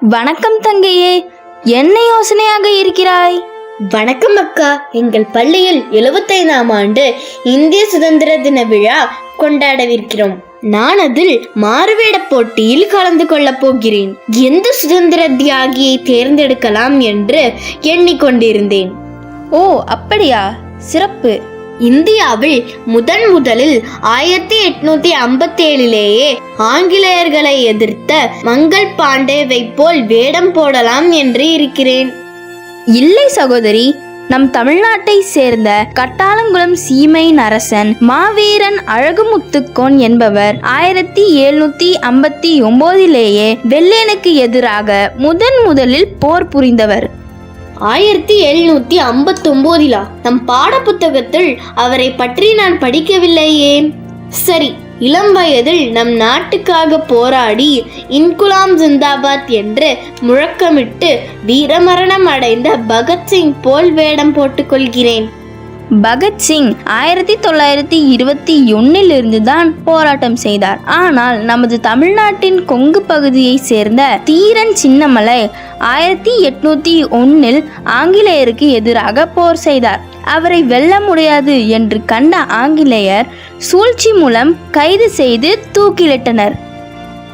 வணக்கம் தங்கையே என்ன யோசனையாக இருக்கிறாய்? வணக்கம் அக்கா. எங்கள் பள்ளியில் எழுபத்தைந்தாம் ஆண்டு இந்திய சுதந்திர தின விழா கொண்டாடவிருக்கிறோம். நான் அதில் மாறுவேட போட்டியில் கலந்து கொள்ளப் போகிறேன். எந்த சுதந்திர தியாகியை தேர்ந்தெடுக்கலாம் என்று எண்ணிக்கொண்டிருந்தேன். ஓ அப்படியா? சிறப்பு. இந்தியாவில் முதன் முதலில் ஆயிரத்தி எட்நூத்தி ஐம்பத்தி ஏழிலேயே ஆங்கிலேயர்களை எதிர்த்த மங்கள் பாண்டேவை போல் வேடம் போடலாம் என்று இருக்கிறேன். இல்லை சகோதரி நம் தமிழ்நாட்டை சேர்ந்த கட்டாளங்குளம் சீமையின் அரசன் மாவீரன் அழகுமுத்துக்கோன் என்பவர் ஆயிரத்தி எழுநூத்தி ஐம்பத்தி ஒன்பதிலேயே வெள்ளையனுக்கு எதிராக முதன் முதலில் போர் புரிந்தவர். ஆயிரத்தி எழுநூத்தி ஐம்பத்தொம்போதிலா. நம் பாட புத்தகத்தில் அவரை பற்றி நான் படிக்கவில்லையே. சரி இளம் வயதில் நம் நாட்டுக்காக போராடி இன்குலாம் ஜிந்தாபாத் என்று முழக்கமிட்டு வீரமரணம் அடைந்த பகத்சிங் போல் வேடம் போட்டுக்கொள்கிறேன் பகத்சிங் ஆயிரத்தி தொள்ளாயிரத்தி இருபத்தி ஒன்னிலிருந்து தான் போராட்டம் செய்தார். ஆனால் நமது தமிழ்நாட்டின் கொங்கு பகுதியை சேர்ந்த தீரன் சின்னமலை ஆயிரத்தி எட்நூத்தி ஒன்னில் ஆங்கிலேயருக்கு எதிராக போர் செய்தார். அவரை வெல்ல முடியாது என்று கண்ட ஆங்கிலேயர் சூழ்ச்சி மூலம் கைது செய்து தூக்கிலிட்டனர்.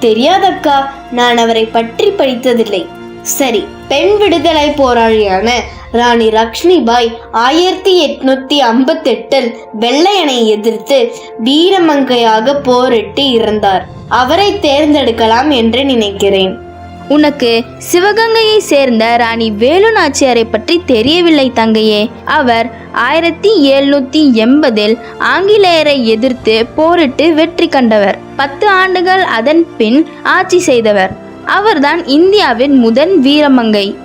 தெரியாதக்கா நான் அவரை பற்றி படித்ததில்லை. சரி பெண் விடுதலை போராளியான ராணி லக்ஷ்மிபாய் ஆயிரத்தி எட்நூத்தி ஐம்பத்தெட்டில் வெள்ளையனை எதிர்த்து வீரமங்கையாக போரிட்டு இறந்தார். அவரை தேர்ந்தெடுக்கலாம் என்று நினைக்கிறேன். உனக்கு சிவகங்கையை சேர்ந்த ராணி வேலு நாச்சியாரை பற்றி தெரியவில்லை தங்கையே. அவர் ஆயிரத்தி எழுநூத்தி எண்பதில் ஆங்கிலேயரை எதிர்த்து போரிட்டு வெற்றி கண்டவர். பத்து ஆண்டுகள் அதன் பின் ஆட்சி செய்தவர். அவர்தான் இந்தியாவின் முதன் வீரமங்கை.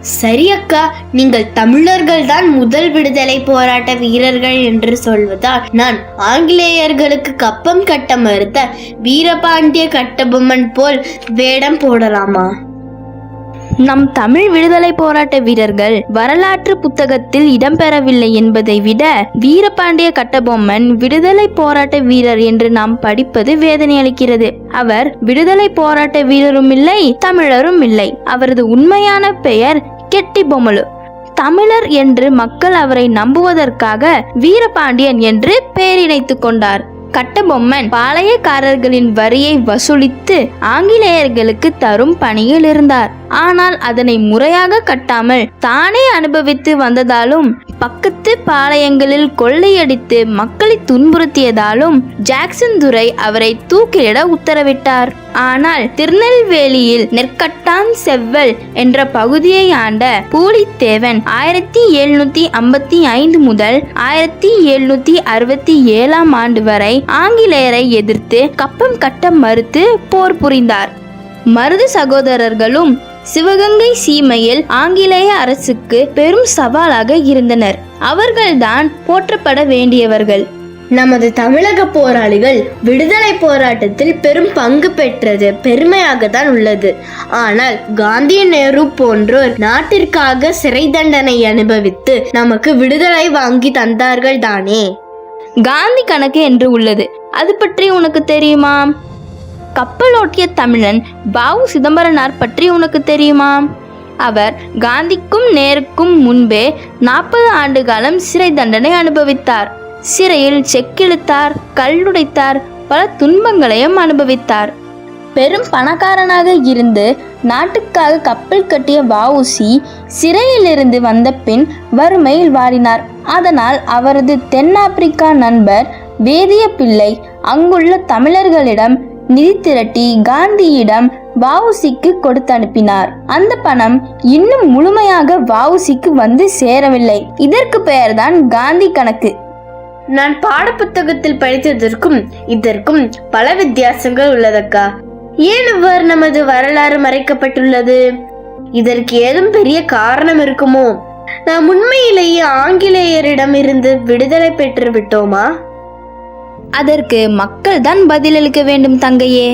சரி அக்கா நீங்கள் தமிழர்கள் தான் முதல் விடுதலை போராட்ட வீரர்கள் என்று சொல்வதால் நான் ஆங்கிலேயர்களுக்கு கப்பம் கட்ட மறுத்த வீரபாண்டிய கட்டபொம்மன் போல் வேடம் போடலாமா? நம் தமிழ் விடுதலை போராட்ட வீரர்கள் வரலாற்று புத்தகத்தில் இடம்பெறவில்லை என்பதை விட வீரபாண்டிய கட்டபொம்மன் விடுதலை போராட்ட வீரர் என்று நாம் படிப்பது வேதனை அளிக்கிறது. அவர் விடுதலை போராட்ட வீரரும் இல்லை தமிழரும் இல்லை. அவரது உண்மையான பெயர் கெட்டி பொம்மலு தமிழர் என்று மக்கள் அவரை நம்புவதற்காக வீரபாண்டியன் என்று பெயரிணைத்துக் கொண்டார். கட்டபொம்மன் பாளையக்காரர்களின் வரியை வசூலித்து ஆங்கிலேயர்களுக்கு தரும் பணியில் இருந்தார். ஆனால் அதனை முறையாக கட்டாமல் தானே அனுபவித்து வந்ததாலும் பக்கத்து பாளையங்களில் கொள்ளையடித்து மக்களை துன்புறுத்தியதாலும் ஜாக்சன் துரை அவரை தூக்கிலிட உத்தரவிட்டார். ஆனால் திருநெல்வேலியில் நெற்கட்டான் செவ்வல் என்ற பகுதியை ஆண்ட பூலித்தேவன் ஆயிரத்தி எழுநூத்தி ஐம்பத்தி ஐந்து முதல் ஆயிரத்தி எழுநூத்தி அறுபத்தி ஏழாம் ஆண்டு வரை ஆங்கிலேயரை எதிர்த்து கப்பம் கட்ட மறுத்து போர் புரிந்தார். மருது சகோதரர்களும் சிவகங்கை சீமையில் ஆங்கிலேய அரசுக்கு பெரும் சவாலாக இருந்தனர். அவர்கள்தான் போற்றப்பட வேண்டியவர்கள். நமது தமிழக போராளிகள் விடுதலை போராட்டத்தில் பெரும் பங்கு பெற்றது பெருமையாக தான் உள்ளது. ஆனால் காந்தி நேரு போன்றோர் நாட்டிற்காக சிறை தண்டனை அனுபவித்து நமக்கு விடுதலை வாங்கி தந்தார்கள் தானே காந்தி கணக்கு என்று உள்ளது. அது பற்றி உனக்கு தெரியுமா? கப்பலோட்டிய தமிழன் பாவு சிதம்பரனார் பற்றி உனக்கு தெரியுமா? அவர் காந்திக்கும் நேருக்கும் முன்பே நாற்பது ஆண்டு காலம் சிறை தண்டனை அனுபவித்தார். சிறையில் செக்கிழுத்தார் கல்லுடைத்தார் பல துன்பங்களையும் அனுபவித்தார். பெரும் பணக்காரனாக இருந்து நாட்டுக்காக கப்பல் கட்டிய வஉசி சிறையிலிருந்து வந்த பின் வறுமையில் வாரினார் அதனால் அவரது தென்னாப்பிரிக்கா நண்பர் வேதிய பிள்ளை அங்குள்ள தமிழர்களிடம் நிதி திரட்டி காந்தியிடம் வஉசிக்கு கொடுத்து அனுப்பினார் அந்த பணம் இன்னும் முழுமையாக வஉசிக்கு வந்து சேரவில்லை. இதற்கு பெயர்தான் காந்தி கணக்கு. நான் பாடப்புத்தகத்தில் படித்ததற்கும் இதற்கும் பல வித்தியாசங்கள் உள்ளதக்கா? ஏன் இவ்வாறு நமது வரலாறு மறைக்கப்பட்டுள்ளது? இதற்கு ஏதும் பெரிய காரணம் இருக்குமோ? நாம் உண்மையிலேயே ஆங்கிலேயரிடம் இருந்து விடுதலை பெற்று விட்டோமா? அதற்கு மக்கள் தான் பதிலளிக்க வேண்டும் தங்கையே.